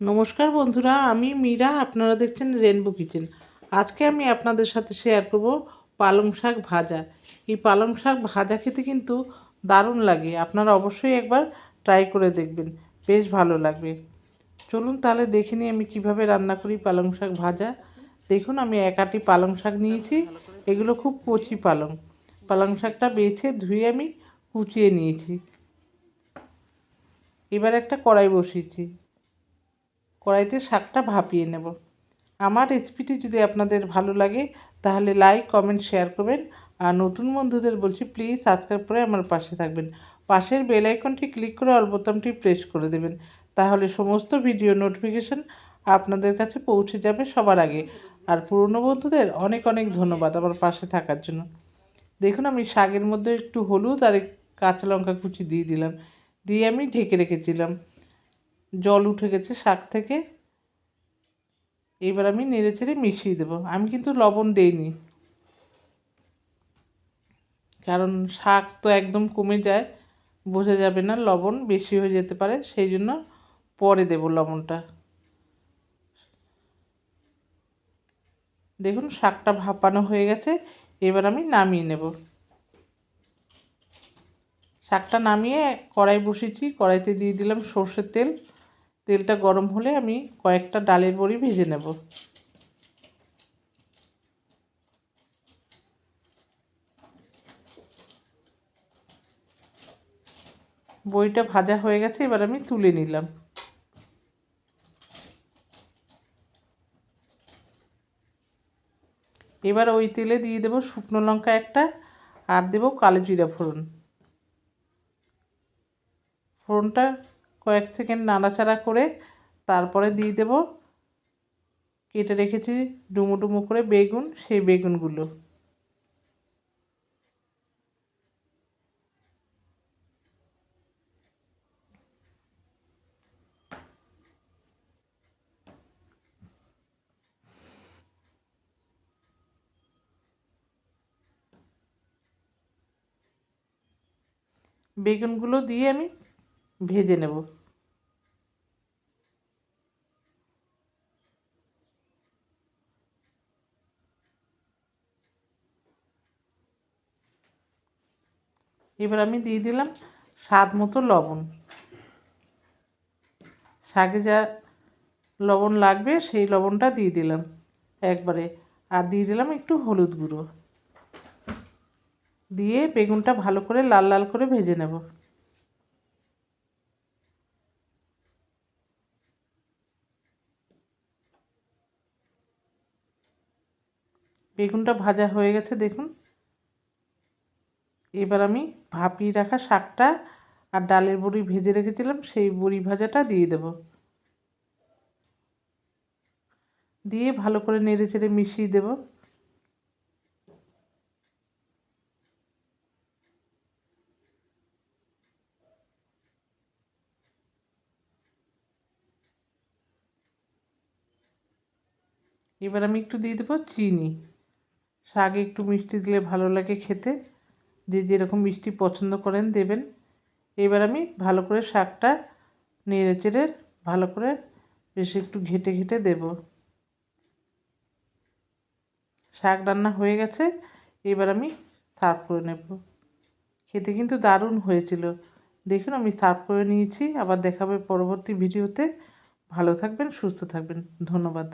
নমস্কার বন্ধুরা, আমি মীরা, আপনারা দেখছেন রেনবো কিচেন আজকে আমি আপনাদের সাথে শেয়ার করব পালং শাক ভাজা। এই পালং শাক ভাজা খেতে কিন্তু দারুণ লাগে, আপনারা অবশ্যই একবার ট্রাই করে দেখবেন, বেশ ভালো লাগবে। চলুন তাহলে দেখে নিই আমি কীভাবে রান্না করি পালং শাক ভাজা। দেখুন, আমি একাটি পালং শাক নিয়েছি, এগুলো খুব কচি পালং। পালং শাকটা বেছে ধুয়ে আমি কুচিয়ে নিয়েছি। এবার একটা কড়াই বসিয়েছি। কড়াইতে শাকটা ভাপিয়ে নেব। আমার রেসিপিটি যদি আপনাদের ভালো লাগে, তাহলে লাইক কমেন্ট শেয়ার করবেন। আর নতুন বন্ধুদের বলছি প্লিজ সাবস্ক্রাইব করে আমার পাশে থাকবেন। পাশের বেল আইকনটি ক্লিক করে অল বোতামটি প্রেস করে দেবেন। তাহলে সমস্ত ভিডিও নোটিফিকেশান আপনাদের কাছে পৌঁছে যাবে সবার আগে। আর পুরনো বন্ধুদের অনেক অনেক ধন্যবাদ আমার পাশে থাকার জন্য। দেখুন, আমি শাকের মধ্যে একটু হলুদ আর কাঁচা লঙ্কা কুচি দিয়ে দিলাম। দিয়ে আমি ঢেকে রেখেছিলাম। জল উঠে গেছে শাক থেকে। এবার আমি নেড়ে চেড়ে মিশিয়ে দেবো। আমি কিন্তু লবণ দেইনি। কারণ শাক তো একদম কমে যায়, বোঝা যাবে না লবণ বেশি হয়ে যেতে পারে, সেই জন্য পরে দেব লবণটা। দেখুন শাকটা ভাপানো হয়ে গেছে, এবার আমি নামিয়ে নেব। শাকটা নামিয়ে কড়াই বসিয়েছি, কড়াইতে দিয়ে দিলাম সর্ষের তেল। তেলটা গরম হলে আমি কয়েকটা ডালের বড়ি ভেজে নেব। বইটা ভাজা হয়ে গেছে, এবার আমি তুলে নিলাম। এবার ওই তেলে দিয়ে দেবো শুকনো লঙ্কা একটা, আর দেবো কালো জিরা ফোড়ন। ফোড়নটা কয়েক সেকেন্ড নাড়াচাড়া করে তারপরে দিয়ে দেব। কেটে রেখেছি ডুমো ডুমো করে বেগুন, সেই বেগুনগুলো। বেগুনগুলো দিয়ে আমি ভেজে নেব। এবার আমি দিয়ে দিলাম স্বাদ মতো লবণ। শাকে যা লবণ লাগবে সেই লবণটা দিয়ে দিলাম একবারে। আর দিয়ে দিলাম একটু হলুদ গুঁড়ো। দিয়ে বেগুনটা ভালো করে লাল লাল করে ভেজে নেব। বেগুনটা ভাজা হয়ে গেছে দেখুন। এবার আমি ভাপিয়ে রাখা শাকটা আর ডালের বড়ি ভেজে রেখেছিলাম, সেই বড়ি ভাজাটা দিয়ে দেব। দিয়ে ভালো করে নেড়ে চেড়ে মিশিয়ে দেব। এবার আমি একটু দিয়ে দেবো চিনি। শাকে একটু মিষ্টি দিলে ভালো লাগে খেতে। যে যেরকম মিষ্টি পছন্দ করেন দেবেন। এবার আমি ভালো করে শাকটা নেড়ে চেড়ে ভালো করে বেশ একটু ঘেটে ঘেটে দেব। শাক রান্না হয়ে গেছে, এবার আমি সার্ভ করে নেব। খেতে কিন্তু দারুণ হয়েছিল। দেখুন আমি সার্ভ করে নিয়েছি, আবার দেখাবে পরবর্তী ভিডিওতে। ভালো থাকবেন, সুস্থ থাকবেন। ধন্যবাদ।